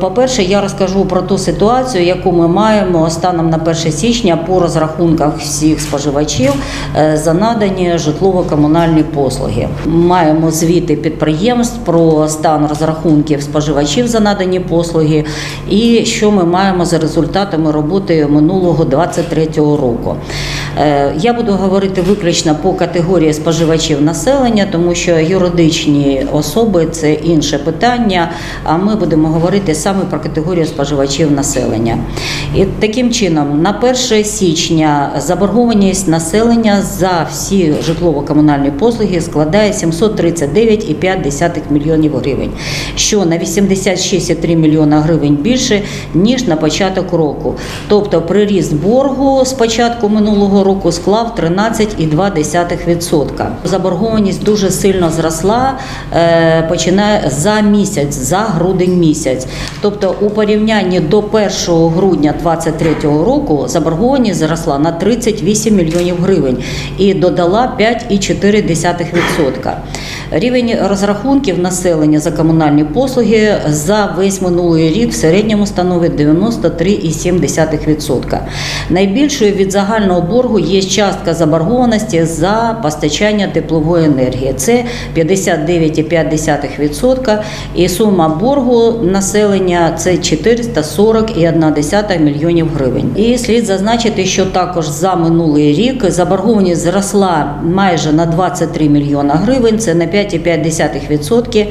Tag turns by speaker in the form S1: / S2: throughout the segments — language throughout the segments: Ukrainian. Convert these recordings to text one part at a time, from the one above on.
S1: По-перше, я розкажу про ту ситуацію, яку ми маємо станом на 1 січня по розрахунках всіх споживачів е, за надані житлово-комунальні послуги. Маємо звіти підприємств про стан розрахунків споживачів за надані послуги і що ми маємо за результатами роботи минулого 23 року. Е, Я буду говорити виключно по категорії споживачів населення, тому що юридичні особи це інше питання. А ми будемо говорити саме про категорію споживачів населення. І таким чином, на 1 січня заборгованість населення за всі житлово-комунальні послуги складає 739,5 мільйонів гривень, що на 86,3 мільйона гривень більше ніж на початок року. Тобто приріст боргу з початку минулого року склав 13,2%. Заборгованість дуже сильно зросла, е, починає за місяць, за грудень місяць. Тобто, у порівнянні до 1 грудня 2023 року заборгованість зросла на 38 мільйонів гривень і додала 5,4%. Рівень розрахунків населення за комунальні послуги за весь минулий рік в середньому становить 93,7%. Найбільшою від загального боргу є частка заборгованості за постачання теплової енергії. Це 59,5% і сума боргу населення це 440,1 мільйонів гривень. І слід зазначити, що також за минулий рік заборгованість зросла майже на 23 мільйона гривень, це на 5,5%.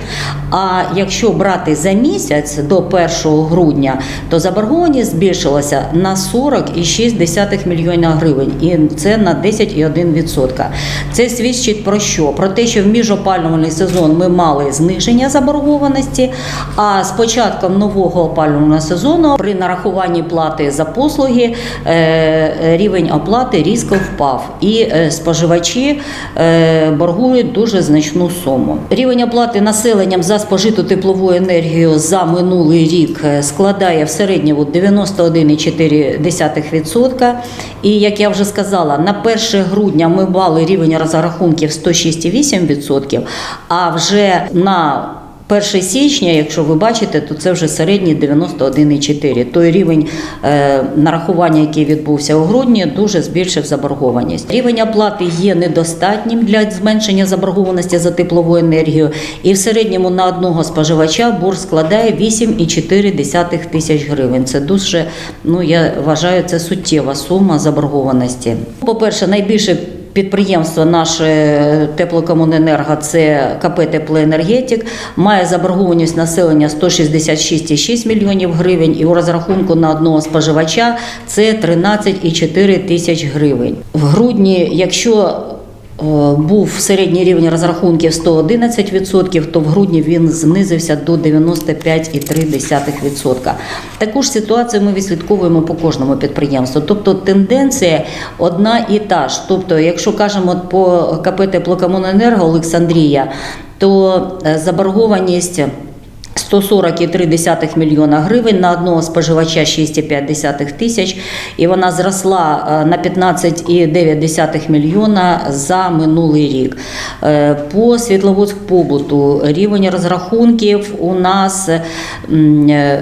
S1: А якщо брати за місяць до 1 грудня, то заборгованість збільшилася на 40,6 мільйона гривень, і це на 10,1%. Це свідчить про що? Про те, що в міжопалювальний сезон ми мали зниження заборгованості, а з початком нового опалювального сезону при нарахуванні плати за послуги е, рівень оплати різко впав, і е, споживачі е, боргують дуже значну суму. Рівень оплати населенням за спожиту теплову енергію за минулий рік е, складає в середньому 91,4%. І як я вже сказала, на 1 грудня ми мали рівень розрахунків 106,8%, а вже на 1 січня, якщо ви бачите, то це вже середній 91,4. Той рівень е, нарахування, який відбувся у грудні, дуже збільшив заборгованість. Рівень оплати є недостатнім для зменшення заборгованості за теплову енергію, і в середньому на одного споживача борг складає 8,4 тисяч гривень. Це дуже, ну я вважаю, це суттєва сума заборгованості. По-перше, найбільше Підприємство наше теплокомуненерго це КП «Теплоенергетик», має заборгованість населення 166,6 мільйонів гривень і у розрахунку на одного споживача це 13,4 тисяч гривень. В грудні, якщо е, був середній рівень розрахунків 111%, то в грудні він знизився до 95,3%. Таку ж ситуацію ми відслідковуємо по кожному підприємству. Тобто тенденція одна і та ж. Тобто, якщо кажемо по КП «Теплокомуненерго» Олександрія, то е, заборгованість 140,3 мільйона гривень на одного споживача 6,5 тисяч, і вона зросла е, на 15,9 мільйона за минулий рік. Е, По Світловодськ побуту рівень розрахунків у нас е,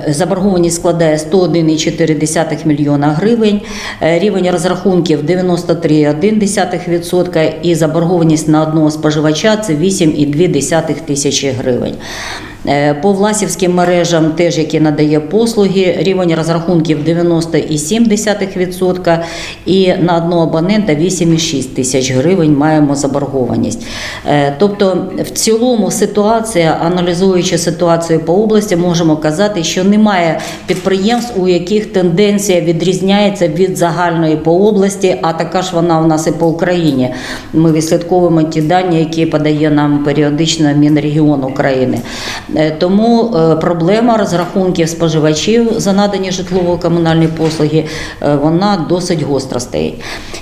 S1: заборгованість складає 101,4 мільйона гривень, рівень розрахунків 93,1% і заборгованість на одного споживача це 8,2 тисячі гривень. Е, По власівським мережам, теж які надає послуги, рівень розрахунків 90,7% і на одного абонента 8,6 тисяч гривень маємо заборгованість. Е, Тобто, в цілому ситуація, аналізуючи ситуацію по області, можемо казати, що немає підприємств, у яких тенденція відрізняється від загальної по області, а така ж вона у нас і по Україні. Ми відслідковуємо ті дані, які подає нам періодично Мінрегіон України. Е, Тому е, проблема розрахунків споживачів за надані житлово-комунальні послуги е, вона досить гостра стоїть.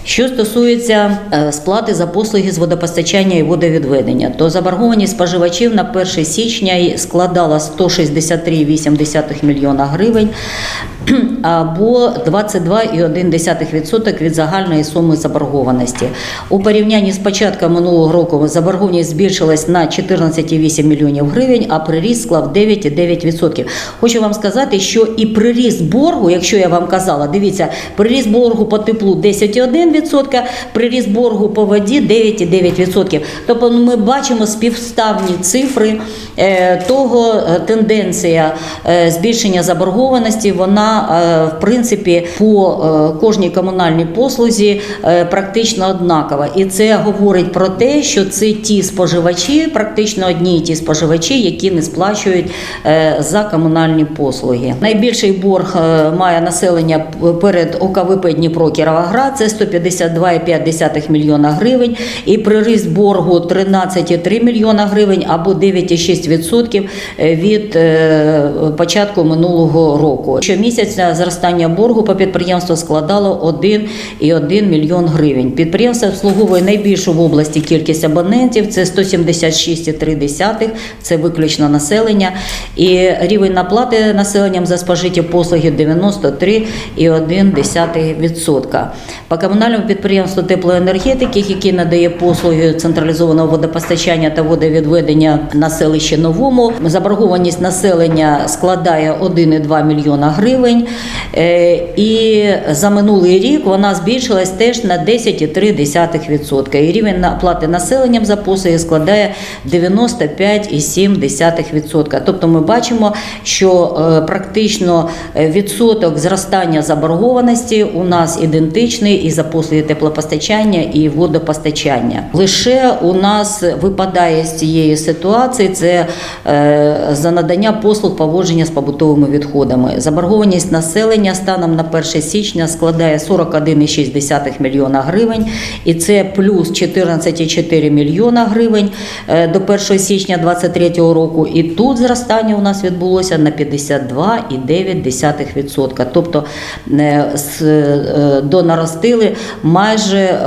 S1: Що стосується сплати за послуги з водопостачання і водовідведення, то заборгованість споживачів на 1 січня складала 163,8 мільйона гривень. або 22,1% від загальної суми заборгованості. У порівнянні з початком минулого року заборгованість збільшилась на 14,8 мільйонів гривень, а приріст склав 9,9%. Хочу вам сказати, що і приріст боргу, якщо я вам казала, дивіться, приріст боргу по теплу 10,1%, приріст боргу по воді 9,9%. Тобто ну, ми бачимо співставні цифри е, того е, тенденція е, збільшення заборгованості, вона е, в принципі по е, кожній комунальній послузі е, практично однакова. І це говорить про те, що це ті споживачі, практично одні і ті споживачі, які не сплачують за комунальні послуги. Найбільший борг має населення перед ОКВП Дніпро Кіровоград, це 152,5 мільйона гривень, і приріст боргу 13,3 мільйона гривень або 9,6% від початку минулого року. Щомісяця зростання боргу по підприємству складало 1,1 мільйон гривень. Підприємство обслуговує найбільшу в області кількість абонентів, це 176,3, це виключно населення, і рівень наплати населенням за спожиті послуги 93,1%. По комунальному підприємству теплоенергетики, яке надає послуги централізованого водопостачання та водовідведення на селищі Новому, заборгованість населення складає 1,2 мільйона гривень. Е, І за минулий рік вона збільшилась теж на 10,3%. І рівень оплати населенням за послуги складає 95,7%. Тобто ми бачимо, що е, практично е, відсоток зростання заборгованості у нас ідентичний і за послуги теплопостачання і водопостачання. Лише у нас випадає з цієї ситуації це за надання послуг поводження з побутовими відходами. Заборгованість Заборгованість населення станом на 1 січня складає 41,6 мільйона гривень, і це плюс 14,4 мільйона гривень е, до 1 січня 2023 року. І тут зростання у нас відбулося на 52,9%. Тобто е, е, донаростили майже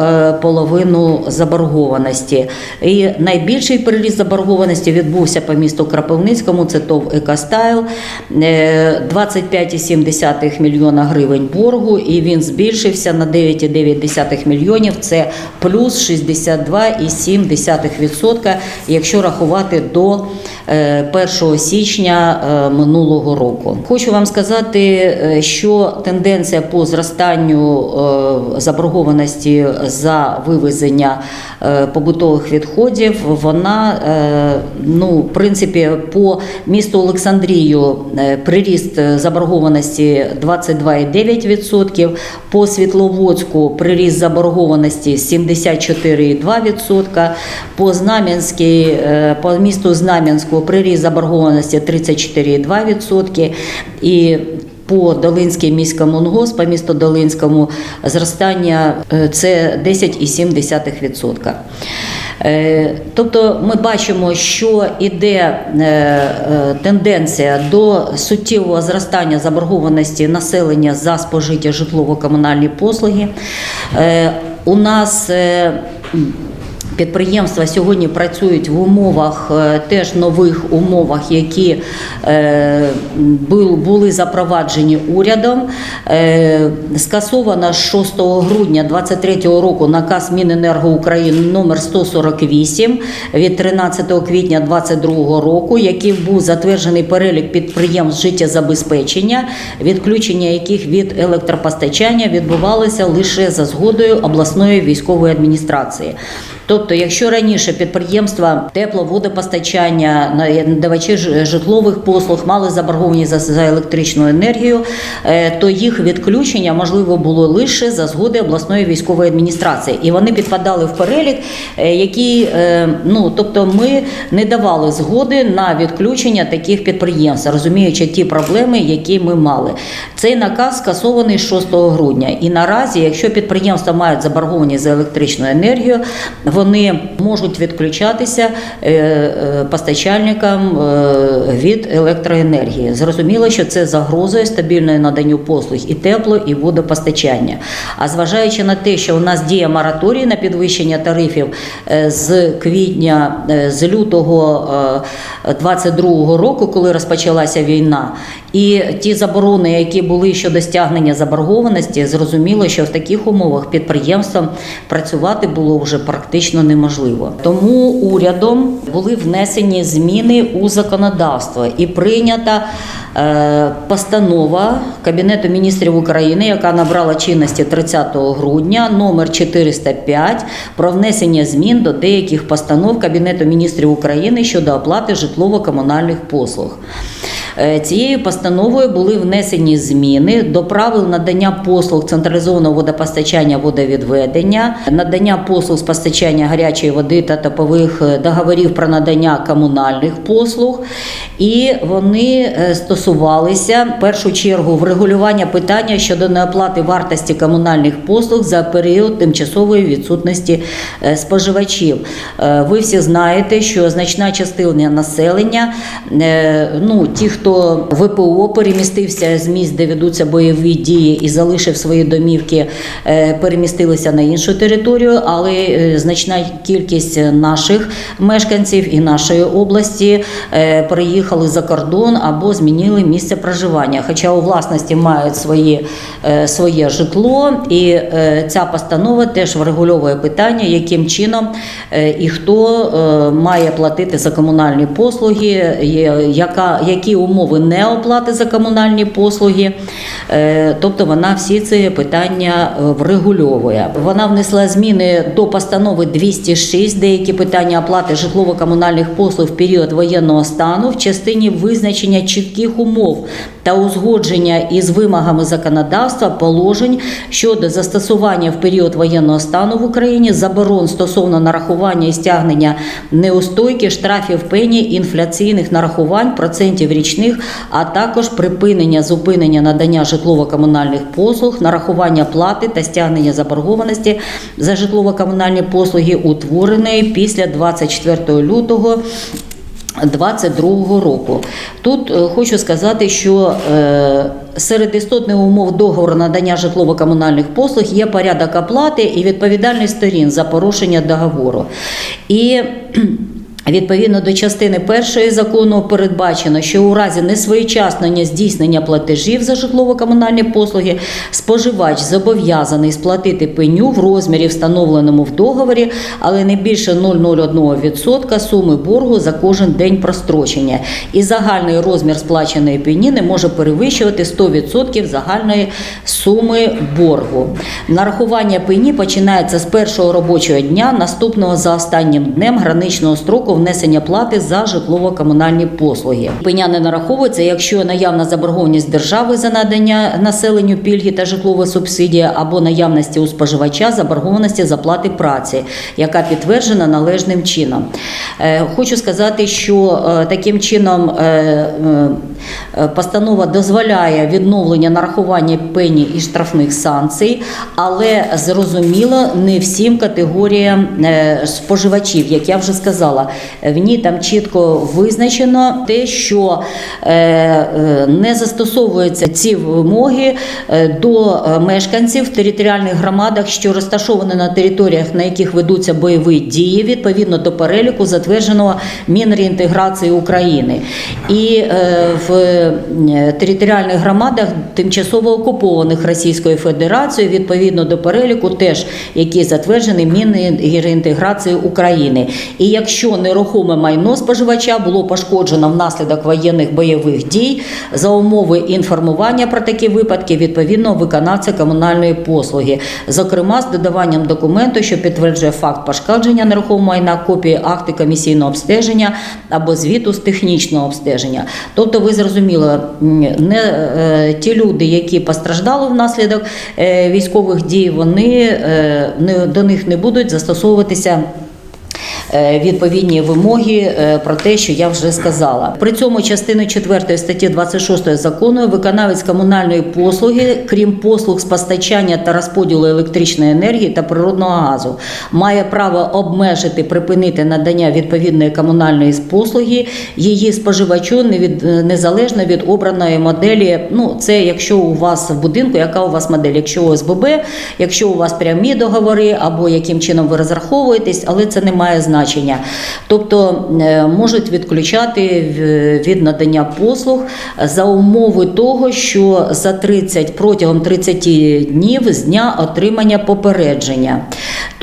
S1: половину заборгованості. І найбільший приріст заборгованості відбувся по місту Крапивницькому. Це ТОВ Екастайл 25,7%. 9,7 мільйона гривень боргу, і він збільшився на 9,9 мільйонів. Це плюс 62,7%, якщо рахувати до е, 1 січня е, минулого року. Хочу вам сказати, е, що тенденція по зростанню заборгованості за вивезення побутових відходів, вона ну в принципі по місту Олександрію приріст заборгованості заборгованості 22,9%, по Світловодську приріст заборгованості 74,2%, по Знам'янській, е, по місту Знам'янську приріст заборгованості 34,2% і по Долинській міськомунгосп, по місту Долинському зростання е, це 10,7%. Е, Тобто ми бачимо, що іде е, е, тенденція до суттєвого зростання заборгованості населення за спожиття житлово-комунальні послуги. У нас Підприємства сьогодні працюють в умовах е, теж нових умовах, які е, були запроваджені урядом. Е, Скасовано з 6 грудня 2023 року наказ Міненерго України номер 148 від 13 квітня 2022 року, який був затверджений перелік підприємств життєзабезпечення, відключення яких від електропостачання відбувалося лише за згодою обласної військової адміністрації. Тобто, якщо раніше підприємства тепловодопостачання, надавачі ж- житлових послуг мали заборгованість за, за електричну енергію, е, то їх відключення можливо було лише за згоди обласної військової адміністрації, і вони підпадали в перелік, е, який е, ну тобто ми не давали згоди на відключення таких підприємств, розуміючи ті проблеми, які ми мали. Цей наказ скасований з 6 грудня. І наразі, якщо підприємства мають заборгованість за електричну енергію, вони можуть відключатися е, е, постачальникам е, від електроенергії. Зрозуміло, що це загрозує стабільної наданню послуг і тепло, і водопостачання. А зважаючи на те, що у нас діє мораторій на підвищення тарифів з квітня, з лютого 22 року, коли розпочалася війна, і ті заборони, які були щодо стягнення заборгованості, зрозуміло, що в таких умовах підприємствам працювати було вже практично неможливо. Тому урядом були внесені зміни у законодавство і прийнята е, постанова Кабінету міністрів України, яка набрала чинності 30 грудня, номер 405 про внесення змін до деяких постанов Кабінету міністрів України щодо оплати житлово-комунальних послуг. Е, Цією постановою були внесені зміни до правил надання послуг централізованого водопостачання водовідведення, надання послуг з постачання гарячої води та топових е, договорів про надання комунальних послуг, і вони е, стосувалися в першу чергу врегулювання питання щодо неоплати вартості комунальних послуг за період тимчасової відсутності споживачів. Ви всі знаєте, що значна частина населення, ну ті, хто ВПО перемістився з місць, де ведуться бойові дії, і залишив свої домівки, е, перемістилися на іншу територію, але е, значна кількість наших мешканців і нашої області е, переїхали за кордон або змінили місце проживання. Хоча у власності мають свої, своє житло, і ця постанова теж врегульовує питання, яким чином і хто має платити за комунальні послуги, яка, які умови неоплати за комунальні послуги. Е, Тобто вона всі ці питання е, врегульовує. Вона внесла зміни до постанови 206, деякі питання оплати житлово-комунальних послуг в період воєнного стану в частині визначення чітких умов та узгодження із вимогами законодавства положень щодо застосування в період воєнного стану в Україні заборон стосовно нарахування і стягнення неустойки, штрафів пені, інфляційних нарахувань, процентів річних, а також припинення зупинення надання житлово-комунальних послуг, нарахування плати та стягнення заборгованості за житлово-комунальні послуги, утвореної після 24 лютого 22 року. Тут е, хочу сказати, що е, серед істотних умов договору надання житлово-комунальних послуг є порядок оплати і відповідальність сторін за порушення договору. І Відповідно до частини першої закону передбачено, що у разі несвоєчасного здійснення платежів за житлово-комунальні послуги споживач зобов'язаний сплатити пеню в розмірі, встановленому в договорі, але не більше 0,01% суми боргу за кожен день прострочення. І загальний розмір сплаченої пені не може перевищувати 100% загальної суми боргу. Нарахування пені починається з першого робочого дня, наступного за останнім днем граничного строку внесення плати за житлово-комунальні послуги. Пеня не нараховується, якщо наявна заборгованість держави за надання населенню пільги та житлова субсидія або наявності у споживача заборгованості за плати праці, яка підтверджена належним чином. Е, Хочу сказати, що е, таким чином е, постанова дозволяє відновлення нарахування пені і штрафних санкцій, але зрозуміло не всім категоріям споживачів, як я вже сказала. В ній там чітко визначено те, що е, е, не застосовуються ці вимоги е, до мешканців в територіальних громадах, що розташовані на територіях, на яких ведуться бойові дії, відповідно до переліку, затвердженого Мінреінтеграції України. І в територіальних громадах тимчасово окупованих Російською Федерацією, відповідно до переліку, теж які затверджені Мінреінтеграції України. І якщо нерухоме майно споживача було пошкоджено внаслідок воєнних бойових дій за умови інформування про такі випадки відповідного виконавця комунальної послуги, зокрема з додаванням документу, що підтверджує факт пошкодження нерухомого майна, копії акти комісійного обстеження або звіту з технічного обстеження. Тобто, ви зрозуміли, не е, ті люди, які постраждали внаслідок е, військових дій, вони е, не до них не будуть застосовуватися відповідні вимоги е, про те, що я вже сказала. При цьому частиною 4 статті 26 закону виконавець комунальної послуги, крім послуг з постачання та розподілу електричної енергії та природного газу, має право обмежити, припинити надання відповідної комунальної послуги її споживачу не від незалежно від обраної моделі. Ну це якщо у вас в будинку, яка у вас модель, якщо ОСББ, якщо у вас прямі договори або яким чином ви розраховуєтесь, але це не має значення. Тобто е, можуть відключати від надання послуг за умови того, що за 30 протягом 30 днів з дня отримання попередження.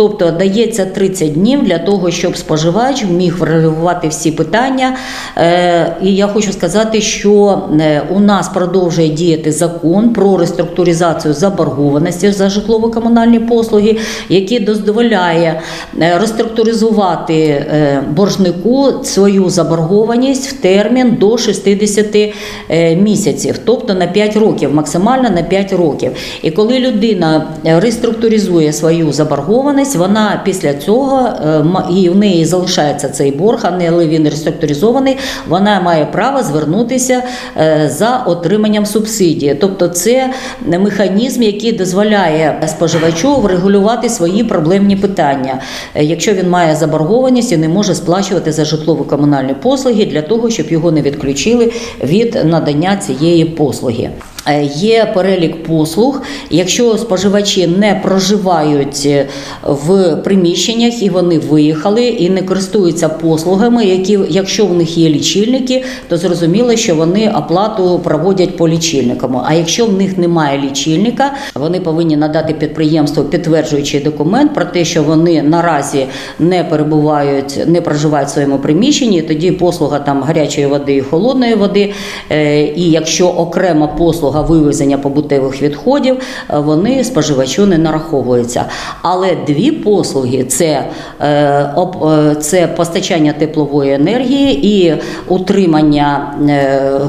S1: Тобто дається 30 днів для того, щоб споживач міг врегулювати всі питання. Е, І я хочу сказати, що е, у нас продовжує діяти закон про реструктуризацію заборгованості за житлово-комунальні послуги, який дозволяє е, реструктуризувати боржнику свою заборгованість в термін до 60 е, місяців, тобто на 5 років, максимально на 5 років. І коли людина реструктуризує свою заборгованість, вона після цього е, і в неї залишається цей борг, а не але він реструктуризований, вона має право звернутися е, за отриманням субсидії. Тобто це механізм, який дозволяє споживачу врегулювати свої проблемні питання, Е, якщо він має заборгованість і не може сплачувати за житлово-комунальні послуги для того, щоб його не відключили від надання цієї послуги. Е, Є перелік послуг, якщо споживачі не проживають е, в приміщеннях і вони виїхали і не користуються послугами, які, якщо в них є лічильники, то зрозуміло, що вони оплату проводять по лічильникам. А якщо в них немає лічильника, вони повинні надати підприємству підтверджуючий документ про те, що вони наразі не перебувають, не проживають в своєму приміщенні. Тоді послуга там гарячої води і холодної води. е, І якщо окрема послуга вивезення побутових відходів, е, вони споживачу не нараховуються. Але дві послуги це, е, е, це постачання теплової енергії і утримання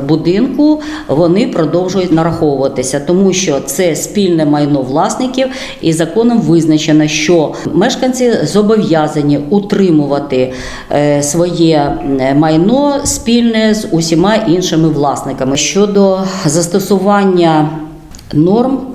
S1: будинку, вони продовжують нараховуватися, тому що це спільне майно власників, і законом визначено, що мешканці зобов'язані утримувати своє майно спільне з усіма іншими власниками. Щодо застосування норм е,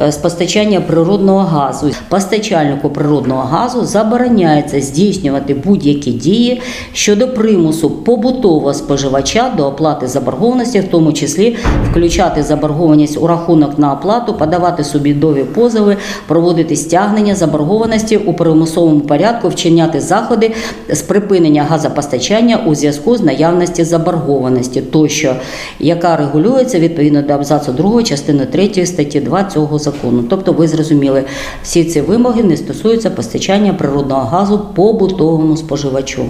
S1: з постачання природного газу. Постачальнику природного газу забороняється здійснювати будь-які дії щодо примусу побутового споживача до оплати заборгованості, в тому числі включати заборгованість у рахунок на оплату, подавати субідові позови, проводити стягнення заборгованості у примусовому порядку, вчиняти заходи з припинення газопостачання у зв'язку з наявності заборгованості тощо, яка регулюється відповідно до абзацу 2 частини 3 статті 2 цього закону. Тобто, ви зрозуміли, всі ці вимоги не стосуються постачання природного газу побутовому споживачу.